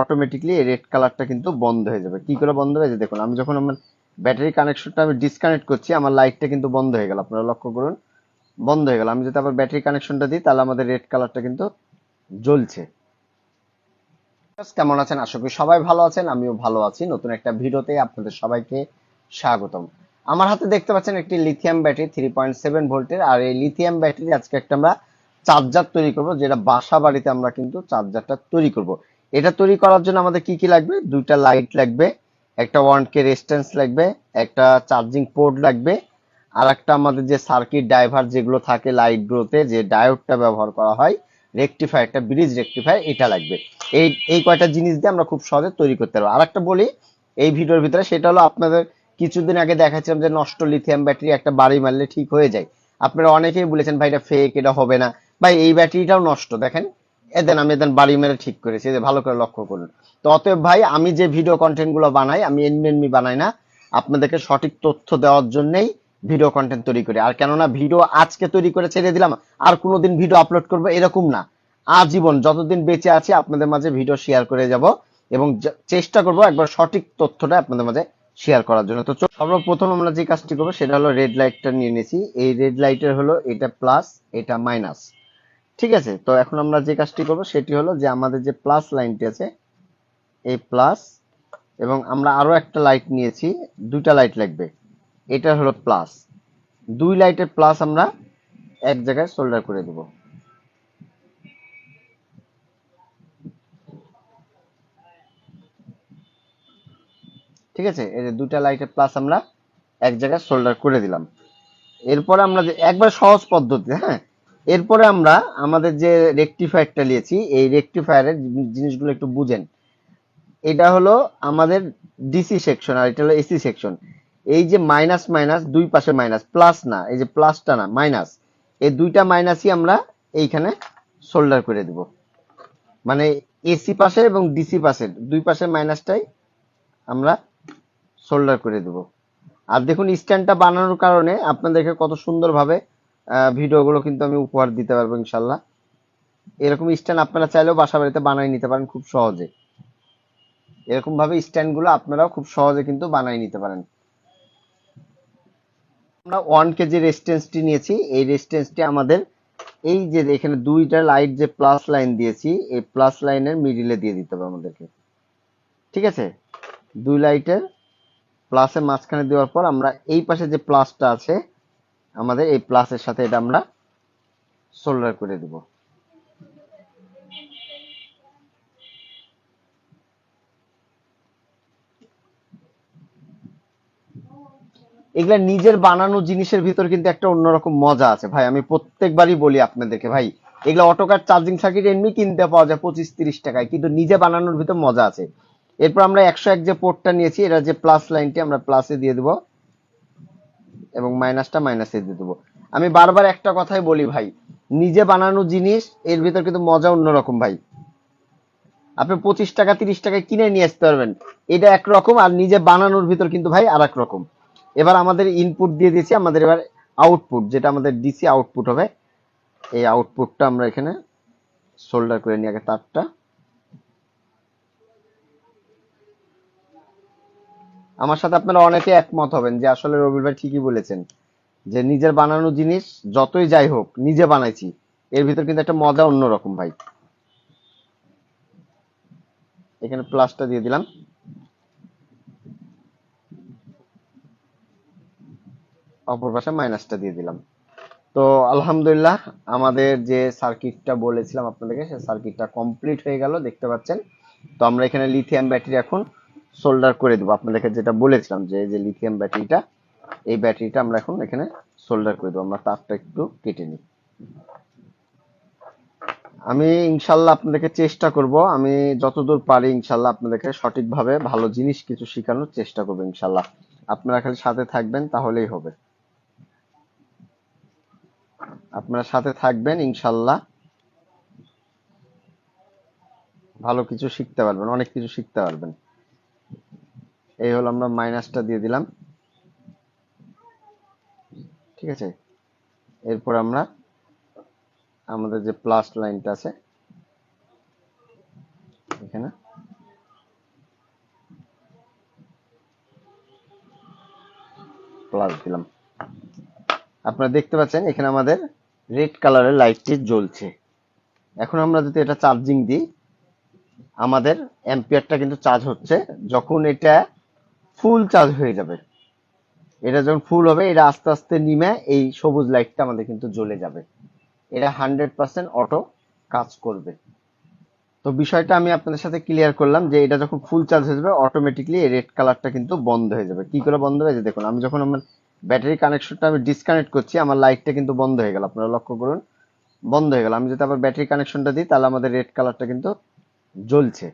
Automatically এই red কালারটা কিন্তু বন্ধ হয়ে যাবে। কি করে বন্ধ হয়ে যাবে দেখুন, আমি যখন আমার ব্যাটারি কানেকশনটা আমি ডিসকানেক্ট করছি, আমার লাইটটা কিন্তু বন্ধ হয়ে গেল। আপনারা লক্ষ্য করুন, বন্ধ হয়ে গেল। আমি যদি আবার ব্যাটারি কানেকশনটা দিই, তাহলে আমাদের রেড কালারটা কিন্তু জ্বলছে। কেমন আছেন? আশা করি সবাই ভালো আছেন, আমিও ভালো আছি। নতুন একটা ভিডিওতে আপনাদের সবাইকে স্বাগতম। আমার হাতে দেখতে পাচ্ছেন একটি lithium battery three point seven ভোল্টের আর এই লিথিয়াম ব্যাটারি আজকে একটা আমরা চার্জার তৈরি করব, যেটা বাসা বাড়িতে আমরা কিন্তু চার্জারটা তৈরি করব। এটা তৈরি করার জন্য আমাদের কি কি লাগবে? দুইটা লাইট লাগবে, একটা ওয়ান কে রেজিস্ট্যান্স লাগবে, একটা চার্জিং পোর্ট লাগবে, আর একটা আমাদের যে সার্কিট ড্রাইভার যেগুলো থাকে লাইটগুলোতে যে ডায়োডটা ব্যবহার করা হয় রেকটিফায়ার একটা ব্রিজ রেকটিফায়ার এটা লাগবে। এই এই কয়টা জিনিস দিয়ে আমরা খুব সহজে তৈরি করতে পারব। আর একটা বলি, এই ভিডিওর ভিতরে সেটা হলো আপনাদের কিছুদিন আগে দেখাচ্ছিলাম যে নষ্ট লিথিয়াম ব্যাটারি একটা বাড়ি মারলে ঠিক হয়ে যায়। আপনারা অনেকেই বলেছেন, ভাই, এটা ফেক এটা হবে না। ভাই, এই ব্যাটারিটাও নষ্ট। দেখেন এদেন আমি এদেন বাড়ি মেরে ঠিক করেছি যে ভালো করে লক্ষ্য করুন। তো অতএব ভাই, আমি যে ভিডিও কন্টেন্টগুলো বানাই, আমি এমনি এমনি বানাই না, আপনাদেরকে সঠিক তথ্য দেওয়ার জন্যই ভিডিও কন্টেন্ট তৈরি করি। আর কেননা ভিডিও আজকে তৈরি করে ছেড়ে দিলাম, আর কোনোদিন ভিডিও আপলোড করব এরকম না। আজীবন যতদিন বেঁচে আছি, আপনাদের মাঝে ভিডিও শেয়ার করে যাব এবং চেষ্টা করব একবার সঠিক তথ্যটা আপনাদের মাঝে শেয়ার করার জন্য। তো সর্বপ্রথম আমরা যে কাজটি করব, সেটা হলো রেড লাইটটা নিয়ে নিয়েছি। এই রেড লাইটের হলো এটা প্লাস এটা মাইনাস ঠিক আছে? তো এখন আমরা যে কাজটি করব সেটি হলো যে আমাদের যে প্লাস লাইনটি আছে, এই প্লাস এবং আমরা আরও একটা লাইট নিয়েছি, দুইটা লাইট লাগবে। এটা হলো প্লাস দুই লাইটের প্লাস আমরা এক জায়গায় সোল্ডার করে দেব। ঠিক আছে? এই যে দুইটা লাইটের প্লাস আমরা এক জায়গায় সোল্ডার করে দিলাম। এরপরে আমরা যে একবার সহজ পদ্ধতি হ্যাঁ এরপরে আমরা আমাদের যে রেকটিফায়ারটা নিয়েছি, এই রেকটিফায়ারের জিনিসগুলো একটু বুঝেন। এটা হলো আমাদের ডিসি সেকশন আর এটা হলো এসি সেকশন এই যে মাইনাস মাইনাস দুই পাশে মাইনাস প্লাস না, এই যে প্লাসটা না মাইনাস এই দুইটা মাইনাসই আমরা এইখানে সোল্ডার করে দিব। মানে এসি পাশে এবং ডিসি পাশের দুই পাশে মাইনাসটাই আমরা সোল্ডার করে দেব। আর দেখুন স্ট্যান্ডটা বানানোর কারণে আপনাদেরকে কত সুন্দরভাবে ভিডিওগুলো কিন্তু আমি উপহার দিতে পারব ইনশাল্লাহ। এরকম স্ট্যান্ড আপনারা চাইলেও বাসা বাড়িতে বানিয়ে নিতে পারেন খুব সহজে। এরকম ভাবে স্ট্যান্ডগুলো আপনারাও খুব সহজে কিন্তু বানিয়ে নিতে পারেন। আমরা ওয়ান কেজি রেজিস্ট্যান্সটি নিয়েছি। এই রেজিস্ট্যান্সটি আমাদের এই যে এখানে দুইটা লাইট যে প্লাস লাইন দিয়েছি, এই প্লাস লাইনের মিডিলে দিয়ে দিতে হবে আমাদেরকে। ঠিক আছে? দুই লাইটের প্লাসের মাঝখানে দেওয়ার পর আমরা এই পাশে যে প্লাসটা আছে আমাদের এই প্লাসের সাথে এটা আমরা সোল্ডার করে দিব। এগুলা নিজের বানানো জিনিসের ভিতর কিন্তু একটা অন্যরকম মজা আছে। ভাই, আমি প্রত্যেকবারই বলি আপনাদেরকে, ভাই, এগুলা অটোকার চার্জিং সার্কিট এমনি কিনতে পাওয়া যায় পঁচিশ তিরিশ টাকায়, কিন্তু নিজে বানানোর ভিতর মজা আছে। এরপর আমরা একশো এক যে পোর্টটা নিয়েছি এটা যে প্লাস লাইনটি আমরা প্লাসে দিয়ে দেবো। এবং মাইনাসটা মাইনাসে দিয়ে দেবো। আমি বারবার একটা কথাই বলি ভাই, নিজে বানানো জিনিস, এর ভিতর কিন্তু মজা অন্যরকম ভাই। আপনি পঁচিশ টাকা, তিরিশ টাকায় কিনে নিয়ে আসতে পারবেন। এটা একরকম আর নিজে বানানোর ভিতর কিন্তু ভাই আর রকম এবার আমাদের ইনপুট দিয়ে দিয়েছি, আমাদের এবার আউটপুট যেটা আমাদের ডিসি আউটপুট হবে, এই আউটপুটটা আমরা এখানে সোল্ডার করে নিয়ে আগে তারটা। আমার সাথে আপনারা অনেকে একমত হবেন যে আসলে রবির ভাই ঠিকই বলেছেন যে নিজের বানানো জিনিস যতই যাই হোক নিজে বানাইছি, এর ভিতর কিন্তু একটা মজা অন্যরকম ভাই। এখানে প্লাসটা দিয়ে দিলাম। অপর পাশে মাইনাসটা দিয়ে দিলাম। তো আলহামদুলিল্লাহ আমাদের যে সার্কিটটা বলেছিলাম আপনাদেরকে সেই সার্কিটটা কমপ্লিট হয়ে গেল, দেখতে পাচ্ছেন। তো আমরা এখানে লিথিয়াম ব্যাটারি এখন সোল্ডার করে দেবো। আপনাদেরকে যেটা বলেছিলাম যে, এই যে লিথিয়াম ব্যাটারিটা এই ব্যাটারিটা আমরা এখন এখানে সোল্ডার করে দেবো। আমরা তারটা একটু কেটে নিই। আমি ইনশাল্লাহ আপনাদেরকে চেষ্টা করব। আমি যতদূর পারি ইনশাল্লাহ আপনাদেরকে সঠিকভাবে ভালো জিনিস কিছু শেখানোর চেষ্টা করব ইনশাল্লাহ। আপনারা খালি সাথে থাকবেন, তাহলেই হবে। আপনারা সাথে থাকবেন, ইনশাল্লাহ ভালো কিছু শিখতে পারবেন, অনেক কিছু শিখতে পারবেন। এই হলো আমরা মাইনাসটা দিয়ে দিলাম। ঠিক আছে? এরপর আমরা আমাদের যে প্লাস লাইনটা আছে, এখানে। প্লাস দিলাম। আপনারা দেখতে পাচ্ছেন এখানে আমাদের রেড কালারের লাইটটি জ্বলছে। এখন আমরা যদি এটা চার্জিং দিই, আমাদের অ্যাম্পিয়ারটা কিন্তু চার্জ হচ্ছে। যখন এটা ফুল চার্জ হয়ে যাবে। এটা যখন ফুল হবে, এটা আস্তে আস্তে নিমে এই সবুজ লাইটটা আমাদের কিন্তু জ্বলে যাবে। এটা হান্ড্রেড পার্সেন্ট অটো কাজ করবে। তো বিষয়টা আমি আপনাদের সাথে ক্লিয়ার করলাম যে এটা যখন ফুল চার্জ হয়ে যাবে অটোমেটিকলি রেড কালারটা কিন্তু বন্ধ হয়ে যাবে। কি করে বন্ধ হয়ে যাবে? দেখুন, আমি যখন আমার ব্যাটারি কানেকশনটা আমি ডিসকানেক্ট করছি, আমার লাইটটা কিন্তু বন্ধ হয়ে গেল। আপনারা লক্ষ্য করুন, বন্ধ হয়ে গেল। আমি যদি আবার ব্যাটারি কানেকশনটা দিই, তাহলে আমাদের রেড কালারটা কিন্তু জ্বলছে।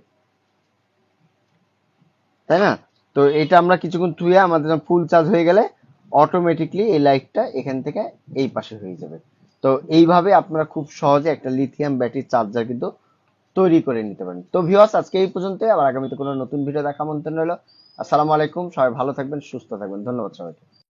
তাই না? তো এটা আমরা কিছুক্ষণ ধুয়ে আমাদের ফুল চার্জ হয়ে গেলে অটোমেটিকলি এই লাইটটা এখান থেকে এই পাশে হয়ে যাবে। তো এইভাবে আপনারা খুব সহজে একটা লিথিয়াম ব্যাটারি চার্জার কিন্তু তৈরি করে নিতে পারেন। তো ভিওয়াস আজকে এই পর্যন্ত, আবার আগামীতে কোনো নতুন ভিডিও দেখা মন্তব্য রইল। আসসালামু আলাইকুম, সবাই ভালো থাকবেন, সুস্থ থাকবেন। ধন্যবাদ সবাইকে।